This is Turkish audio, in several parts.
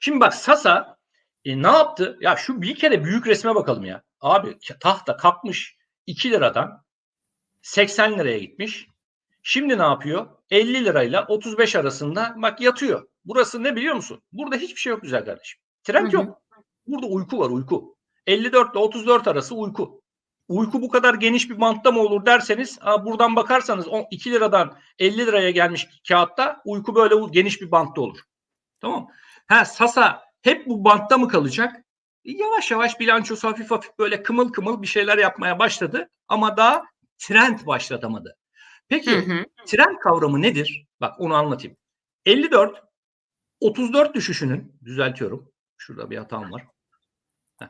Şimdi bak Sasa e, ne yaptı? Ya şu bir kere büyük resme bakalım ya. Abi tahta kalkmış 2 liradan 80 liraya gitmiş. Şimdi ne yapıyor? 50 lirayla 35 arasında bak yatıyor. Burası ne biliyor musun? Burada hiçbir şey yok güzel kardeşim. Trend Hı hı. yok. Burada uyku var uyku. 54 ile 34 arası uyku. Uyku bu kadar geniş bir bantta mı olur derseniz buradan bakarsanız o 2 liradan 50 liraya gelmiş kağıtta uyku böyle geniş bir bantta olur. Tamam. Ha Sasa hep bu bantta mı kalacak? E, Yavaş yavaş bilançosu hafif hafif böyle kımıl kımıl bir şeyler yapmaya başladı ama daha trend başlatamadı. Peki Hı hı. trend kavramı nedir? Bak onu anlatayım. 54 34 düşüşünün düzeltiyorum. Şurada bir hatam var. Heh.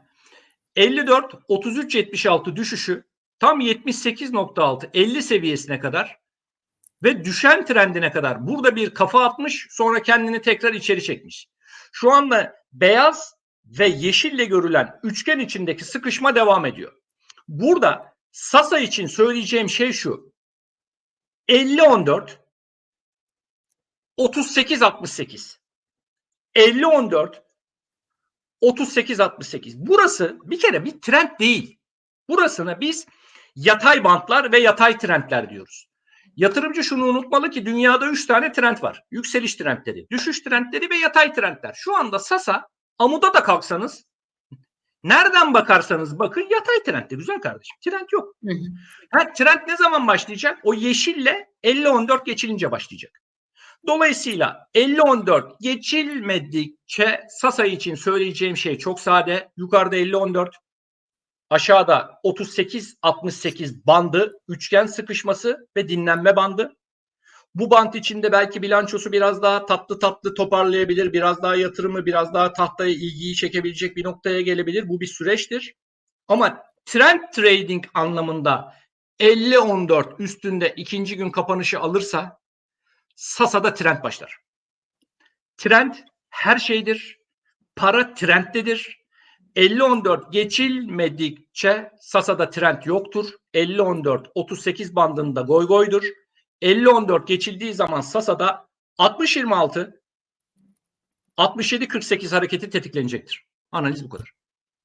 54 33 76 düşüşü tam 78.6 50 seviyesine kadar ve düşen trendine kadar burada bir kafa atmış sonra kendini tekrar içeri çekmiş. Şu anda beyaz ve yeşille görülen üçgen içindeki sıkışma devam ediyor. Burada Sasa için söyleyeceğim şey şu. 50 14 38 68 50 14 38 68 burası bir kere bir trend değil. Burasına biz yatay bantlar ve yatay trendler diyoruz. Yatırımcı şunu unutmalı ki dünyada 3 tane trend var. Yükseliş trendleri, düşüş trendleri ve yatay trendler. Şu anda Sasa amuda da kalksanız nereden bakarsanız bakın yatay trendde güzel kardeşim. Trend yok. Ha, trend ne zaman başlayacak? O yeşille 50-14 geçilince başlayacak. Dolayısıyla 50-14 geçilmedikçe Sasa için söyleyeceğim şey çok sade. Yukarıda 50-14, aşağıda 38-68 bandı, üçgen sıkışması ve dinlenme bandı. Bu bant içinde belki bilançosu biraz daha tatlı tatlı toparlayabilir, biraz daha yatırımı, biraz daha tahtaya ilgiyi çekebilecek bir noktaya gelebilir. Bu bir süreçtir. Ama trend trading anlamında 50-14 üstünde ikinci gün kapanışı alırsa Sasa'da trend başlar. Trend her şeydir. Para trenddedir. 50-14 geçilmedikçe Sasa'da trend yoktur. 50-14 38 bandında goy goydur. 50-14 geçildiği zaman Sasa'da 60-26 67-48 hareketi tetiklenecektir. Analiz bu kadar.